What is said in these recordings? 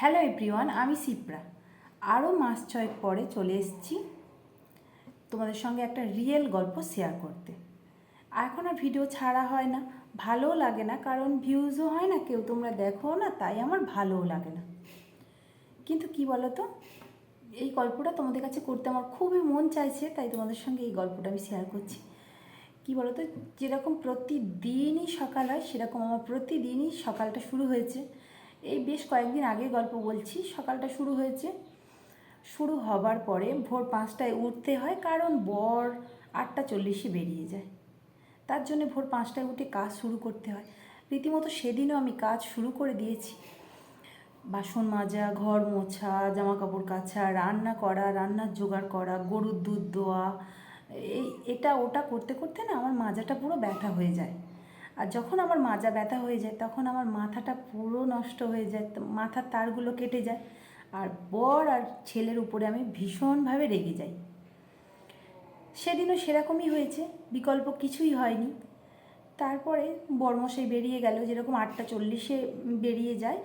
Hello everyone আমি সিপ্রা আরও মাস ছয়েক পরে চলে এসেছি তোমাদের সঙ্গে একটা রিয়েল গল্প শেয়ার করতে। এখন আর ভিডিও ছাড়া হয় না, ভালোও লাগে না, কারণ ভিউজও হয় না, কেউ তোমরা দেখো না, তাই আমার ভালোও লাগে না। কিন্তু কি বলো তো এই গল্পটা তোমাদের কাছে করতে আমার খুবই মন চাইছে, তাই তোমাদের সঙ্গে এই গল্পটা আমি শেয়ার করছি। কি বলতো, যেরকম প্রতিদিনই সকাল হয়, সেরকম আমার প্রতিদিনই সকালটা শুরু হয়েছে। এই বেশ কয়েকদিন আগে গল্প বলছি, সকালটা শুরু হয়েছে। শুরু হবার পরে ভোর পাঁচটায় উঠতে হয়, কারণ বর আটটা চল্লিশে বেরিয়ে যায়। তার জন্য ভোর পাঁচটায় উঠে কাজ শুরু করতে হয়। রীতিমতো সেদিনও আমি কাজ শুরু করে দিয়েছি। বাসন মাজা, ঘর মোছা জামা কাপড় কাচা, রান্না করা, রান্নার জোগাড় করা, গরুর দুধ দোয়া, এই, এটা ওটা করতে করতে না আমার মাজাটা পুরো ব্যথা হয়ে যায়। আর যখন আমার মাজা ব্যথা হয়ে যায়, তখন আমার মাথাটা পুরো নষ্ট হয়ে যায় মাথার তারগুলো কেটে যায় আর বর আর ছেলের উপরে আমি ভীষণভাবে রেগে যাই। সেদিনও সেরকমই হয়েছে, বিকল্প কিছুই হয়নি। তারপরে বর্মশাই বেরিয়ে গেল, যেরকম আটটা চল্লিশে বেরিয়ে যায়,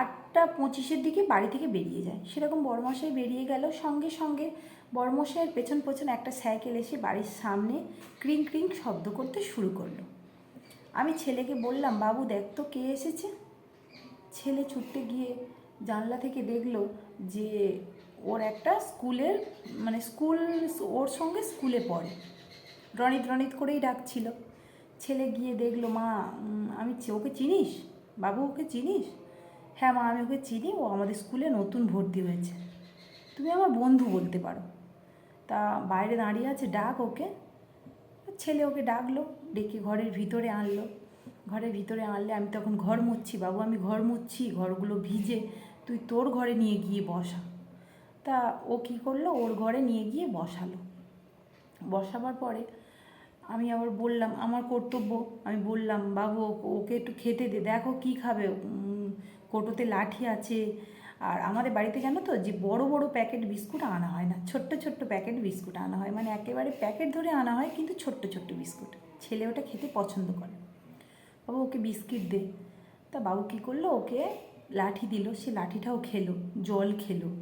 আটটা পঁচিশের দিকে বাড়ি থেকে বেরিয়ে যায়। সেরকম বর্মশাই বেরিয়ে গেল, সঙ্গে সঙ্গে বর্মশাইয়ের পেছন পেছন একটা সাইকেল এসে বাড়ির সামনে ক্রিং ক্রিং শব্দ করতে শুরু করল। আমি ছেলেকে বললাম, বাবু, দেখ তো কে এসেছে। ছেলে ছুটতে গিয়ে জানলা থেকে দেখল যে ওর একটা স্কুলের মানে স্কুল, ওর সঙ্গে স্কুলে পড়ে। রনিত রনিত করেই ডাকছিল। ছেলে গিয়ে দেখল, মা আমি ওকে চিনিস? বাবু, ওকে চিনিস? হ্যাঁ মা, আমি ওকে চিনি। ও আমাদের স্কুলে নতুন ভর্তি হয়েছে। তুমি আমার বন্ধু বলতে পারো। তা বাইরে দাঁড়িয়ে আছে, ডাক ওকে। ছেলে ওকে ডাকলো, ডেকে ঘরের ভিতরে আনলো। ঘরের ভিতরে আনলে আমি তখন ঘর মুচ্ছি বাবু, আমি ঘর মুচ্ছি ঘরগুলো ভিজে, তুই তোর ঘরে নিয়ে গিয়ে বসা। তা ও কী করল? ওর ঘরে নিয়ে গিয়ে বসালো। বসাবার পরে আমি আবার বললাম, আমার কর্তব্য। আমি বললাম, বাবু, ওকে একটু খেতে দে, দেখো কী খাবে। কোটোতে লাঠি আছে আর আমাদের বাড়িতে জানো তো যে বড় বড় প্যাকেট বিস্কুট আনা হয় না, ছোট্ট ছোট্ট প্যাকেট বিস্কুট আনা হয় মানে একেবারে প্যাকেট ধরে আনা হয় কিন্তু ছোট্ট ছোট্ট বিস্কুট। ছেলে ওটা খেতে পছন্দ করে। বাবু ওকে বিস্কিট দে। তা বাবু কী করল? ওকে লাঠি দিল, সে লাঠিটাও খেলো, জল খেলো।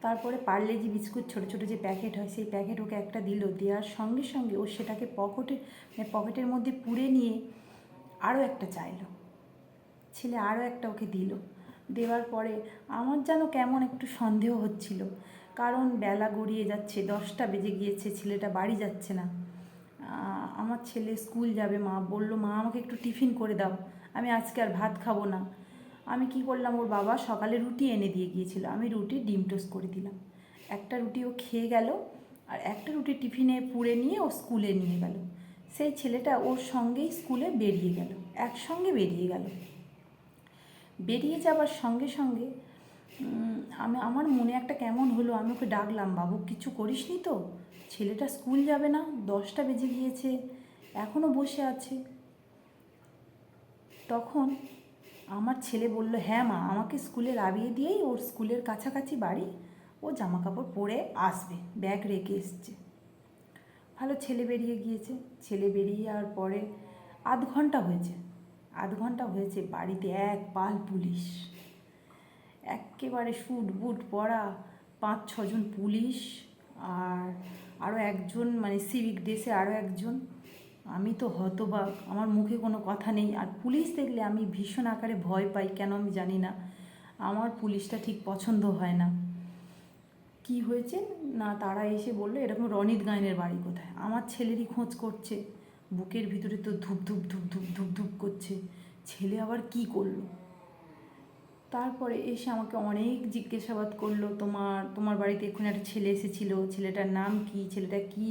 তারপরে পারলে যে বিস্কুট, ছোটো ছোটো যে প্যাকেট হয়, সেই প্যাকেট ওকে একটা দিল, দেওয়ার সঙ্গে সঙ্গে ও সেটাকে পকেটে মানে পকেটের মধ্যে পুড়ে নিয়ে আরও একটা চাইলো। ছেলে আরও একটা ওকে দিল। দেওয়ার পরে আমার যেন কেমন একটু সন্দেহ হচ্ছিল। কারণ বেলা গড়িয়ে যাচ্ছে, দশটা বেজে গিয়েছে, ছেলেটা বাড়ি যাচ্ছে না। আমার ছেলে স্কুল যাবে, মা বলল, মা, আমাকে একটু টিফিন করে দাও, আমি আজকে আর ভাত খাব না। আমি কি করলাম, ওর বাবা সকালে রুটি এনে দিয়ে গিয়েছিল, আমি রুটি ডিম টোস্ট করে দিলাম। একটা রুটি ও খেয়ে গেল, আর একটা রুটি টিফিনে পুড়ে নিয়ে ও স্কুলে নিয়ে গেল। সেই ছেলেটা ওর সঙ্গেই স্কুলে বেরিয়ে গেল, একসঙ্গে বেরিয়ে গেল। বেরিয়ে যাবার সঙ্গে সঙ্গে আমি, আমার মনে একটা কেমন হলো, আমি ওকে ডাকলাম, বাবু, কিছু করিসনি তো? ছেলেটা স্কুল যাবে না, দশটা বেজে গিয়েছে এখনও বসে আছে। তখন আমার ছেলে বলল হ্যাঁ মা, আমাকে স্কুলে নামিয়ে দিয়েই ওর স্কুলের কাছাকাছি বাড়ি, ও জামা কাপড় পরে আসবে, ব্যাগ রেখে এসছে। ভালো, ছেলে বেরিয়ে গিয়েছে, ছেলে বেরিয়ে যাওয়ার পরে আধ ঘণ্টা হয়েছে। আধ ঘণ্টা হয়েছে বাড়িতে এক পাল পুলিশ। একেবারে শুট বুট পরা পাঁচ ছজন পুলিশ আর আরও একজন মানে সিভিক ড্রেসে আরও একজন। আমি তো হতবাক, আমার মুখে কোনো কথা নেই। আর পুলিশ দেখলে আমি ভীষণ আকারে ভয় পাই, কেন আমি জানি না। আমার পুলিশটা ঠিক পছন্দ হয় না। কি হয়েছে? না, তারা এসে বলল, এরকম রনিত গায়নের বাড়ি কোথায়? আমার ছেলেরই খোঁজ করছে। বুকের ভিতরে তো ধূপ ধূপ ধূপ ধূপ ধূপ ধূপ করছে। ছেলে আবার কি করল? তারপরে এসে আমাকে অনেক জিজ্ঞাসাবাদ করল, তোমার তোমার বাড়িতে এক্ষুনি একটা ছেলে এসেছিল। ছেলেটার নাম কি? ছেলেটা কি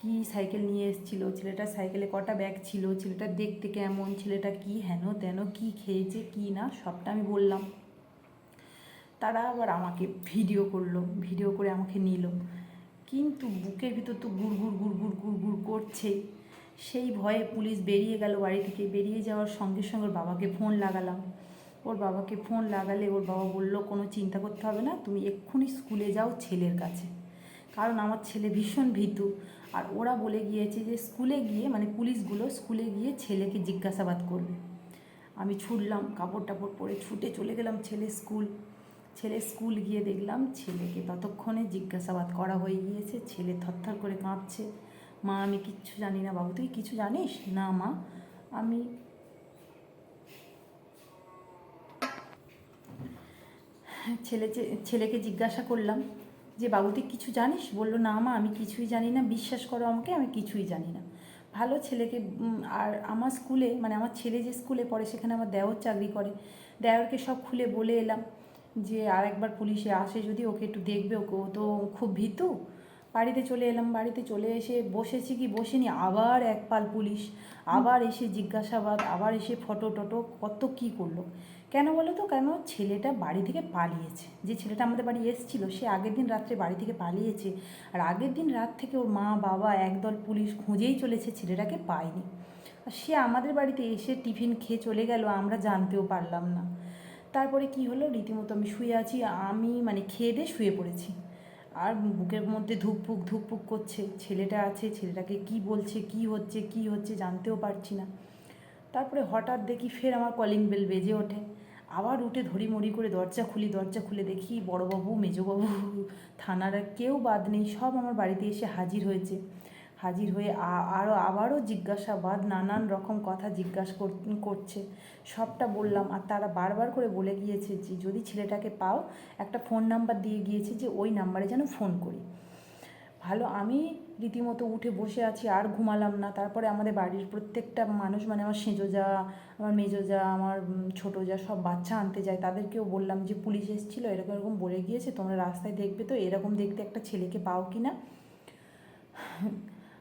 কি সাইকেল নিয়ে এসেছিল? ছেলেটার সাইকেলে কটা ব্যাগ ছিল? ছেলেটা দেখতে কেমন? ছেলেটা কি হেন তেন, কি খেয়েছে, কি না? সবটা আমি বললাম। তারা আবার আমাকে ভিডিও করল, ভিডিও করে আমাকে নিল। কিন্তু বুকের ভিতর তো গুড় গুড় গুড় গুড় গুড় গুড় করছে সেই ভয়ে পুলিশ বেরিয়ে গেল বাড়ি থেকে। বেরিয়ে যাওয়ার সঙ্গে সঙ্গে ওর বাবাকে ফোন লাগালাম। ওর বাবাকে ফোন লাগালে ওর বাবা বলল, কোনো চিন্তা করতে হবে না, তুমি এক্ষুনি স্কুলে যাও ছেলের কাছে। কারণ আমার ছেলে ভীষণ ভীতু। আর ওরা বলে গিয়েছে যে, স্কুলে গিয়ে মানে পুলিশগুলো স্কুলে গিয়ে ছেলেকে জিজ্ঞাসাবাদ করবে। আমি ছুটলাম, কাপড় টাপড় পরে ছুটে চলে গেলাম ছেলে স্কুল। ছেলে স্কুল গিয়ে দেখলাম ছেলেকে ততক্ষণে জিজ্ঞাসাবাদ করা হয়ে গিয়েছে। ছেলে থরথর করে কাঁপছে মা, আমি কিচ্ছু জানি না বাবু, তুই কিছু জানিস? না, মা। আমি ছেলে ছেলেকে জিজ্ঞাসা করলাম যে, বাবু, তুই কিছু জানিস? বলল, না, মা, আমি কিছুই জানি না। বিশ্বাস করো আমাকে, আমি কিছুই জানি না। ভালো ছেলেকে আর আমার স্কুলে মানে আমার ছেলে যে স্কুলে পড়ে, সেখানে আমার দেওর চাকরি করে। দেওরকে সব খুলে বলে এলাম যে, আর একবার পুলিশে আসে, যদি ওকে একটু দেখবে। ওকে ও তো খুব ভীতু। বাড়িতে চলে এলাম, বাড়িতে চলে এসে বসেছি কি বসেনি, আবার এক পাল পুলিশ, আবার এসে জিজ্ঞাসাবাদ, আবার এসে ফটো টটো, কত কি করল? কেন বলো তো? কেন? ছেলেটা বাড়ি থেকে পালিয়েছে। যে ছেলেটা আমাদের বাড়ি এসেছিল, সে আগের দিন রাত্রে বাড়ি থেকে পালিয়েছে, আর আগের দিন রাত থেকে ওর মা, বাবা, একদল পুলিশ খুঁজেই চলেছে, ছেলেটাকে পায়নি। আর সে আমাদের বাড়িতে এসে টিফিন খেয়ে চলে গেল, আমরা জানতেও পারলাম না। তারপরে কি হলো? রীতিমতো আমি শুয়ে আছি, আমি মানে খেয়ে দিয়ে শুয়ে পড়েছি। আর বুকের মধ্যে ধুকপুক ধুকপুক করছে। ছেলেটা আছে, ছেলেটাকে কি বলছে, কি হচ্ছে কি হচ্ছে জানতেও পারছি না। তারপরে হঠাৎ দেখি ফের আমার কলিং বেল বেজে ওঠে। আবার উঠে ধরি মরি করে দরজা খুলি, দরজা খুলে দেখি বড়োবাবু, মেজবাবু, থানারা কেউ বাদ নেই, সব আমার বাড়িতে এসে হাজির হয়েছে। হাজির হয়ে আরও আবারও জিজ্ঞাসাবাদ, নানান রকম কথা জিজ্ঞাসা কর- করছে। সবটা বললাম আর তারা বারবার করে বলে গিয়েছে যে, যদি ছেলেটাকে পাও, একটা ফোন নাম্বার দিয়ে গিয়েছে যে, ওই নাম্বারে যেন ফোন করি। ভালো, আমি রীতিমতো উঠে বসে আছি, আর ঘুমালাম না। তারপরে আমাদের বাড়ির প্রত্যেকটা মানুষ মানে আমার সেজো যা আমার মেজো যা আমার ছোটো যা সব বাচ্চা আনতে যায়। তাদেরকেও বললাম যে, পুলিশ এসেছিল, এরকম এরকম বলে গিয়েছে, তোমরা রাস্তায় দেখবে তো, এরকম দেখতে একটা ছেলেকে পাও কি না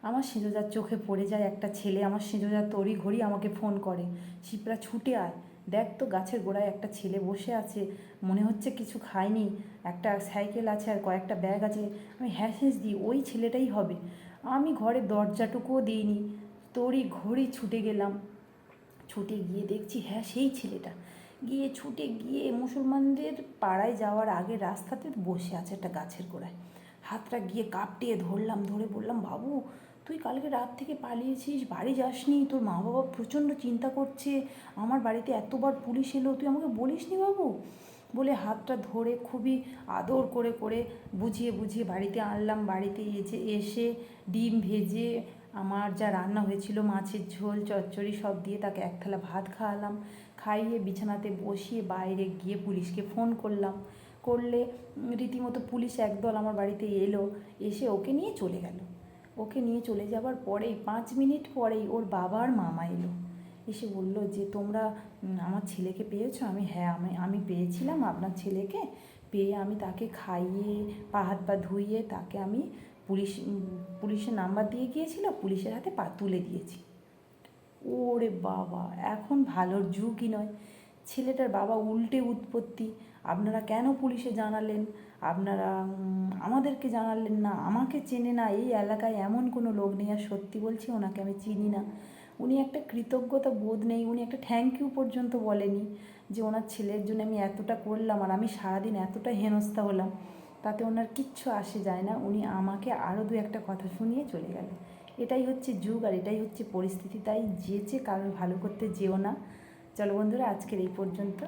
আমার সেজোজার চোখে পড়ে যায় একটা ছেলে, আমার সেজোজার তড়ি ঘড়ি আমাকে ফোন করে। শিপরা, ছুটে আয়। দেখ তো গাছের গোড়ায় একটা ছেলে বসে আছে, মনে হচ্ছে কিছু খায়নি। একটা সাইকেল আছে আর কয়েকটা ব্যাগ আছে। আমি হ্যাঁ হ্যাঁ দিই, ওই ছেলেটাই হবে। আমি ঘরের দরজাটুকুও দিইনি। তড়ি ঘড়ি ছুটে গেলাম। ছুটে গিয়ে দেখছি হ্যাঁ সেই ছেলেটা। গিয়ে ছুটে গিয়ে মুসলমানদের পাড়ায় যাওয়ার আগে রাস্তাতে বসে আছে একটা গাছের গোড়ায়। হাতটা গিয়ে কাপটিয়ে ধরলাম, ধরে বললাম, বাবু তুই কালকে রাত থেকে পালিয়েছিস, বাড়ি যাসনি, তোর মা বাবা প্রচণ্ড চিন্তা করছে, আমার বাড়িতে এতবার পুলিশ এলো, তুই আমাকে বলিসনি বাবু? বলে হাতটা ধরে খুবই আদর করে করে বুঝিয়ে বুঝিয়ে বাড়িতে আনলাম, বাড়িতে এসে এসে ডিম ভেজে আমার যা রান্না হয়েছিল, মাছের ঝোল, চচ্চড়ি সব দিয়ে তাকে এক থালা ভাত খাওয়ালাম, খাইয়ে বিছানাতে বসিয়ে বাইরে গিয়ে পুলিশকে ফোন করলাম, করলে রীতিমতো পুলিশ একদল আমার বাড়িতে এলো, এসে ওকে নিয়ে চলে গেল। ওকে নিয়ে চলে যাবার পরেই, পাঁচ মিনিট পরেই ওর বাবার মামা এলো। এসে বলল, যে তোমরা আমার ছেলেকে পেয়েছ? আমি হ্যাঁ আমি আমি পেয়েছিলাম আপনার ছেলেকে। পেয়ে আমি তাকে খাইয়ে, পা হাত পা ধুইয়ে তাকে আমি পুলিশ পুলিশের নাম্বার দিয়ে গিয়েছিল, পুলিশের হাতে পা তুলে দিয়েছি। ওরে বাবা, এখন ভালোর যুগই নয়। ছেলেটার বাবা উল্টে উৎপত্তি। আপনারা কেন পুলিশে জানালেন? আপনারা আমাদেরকে জানালেন না। আমাকে চেনে না। এই এলাকায় এমন কোনো লোক নেই। আর সত্যি বলছি, ওনাকে আমি চিনি না। উনি একটা কৃতজ্ঞতা বোধ নেই। উনি একটা থ্যাংক ইউ পর্যন্ত বলেনি যে ওনার ছেলের জন্য আমি এতটা করলাম আর আমি সারাদিন এতটা হেনস্থা হলাম। তাতে ওনার কিচ্ছু আসে যায় না। উনি আমাকে আরও দু একটা কথা শুনিয়ে চলে গেল এটাই হচ্ছে যুগ আর এটাই হচ্ছে পরিস্থিতি। তাই যেচে কারোর ভালো করতে যেও না। চলো বন্ধুরা আজকের এই পর্যন্ত।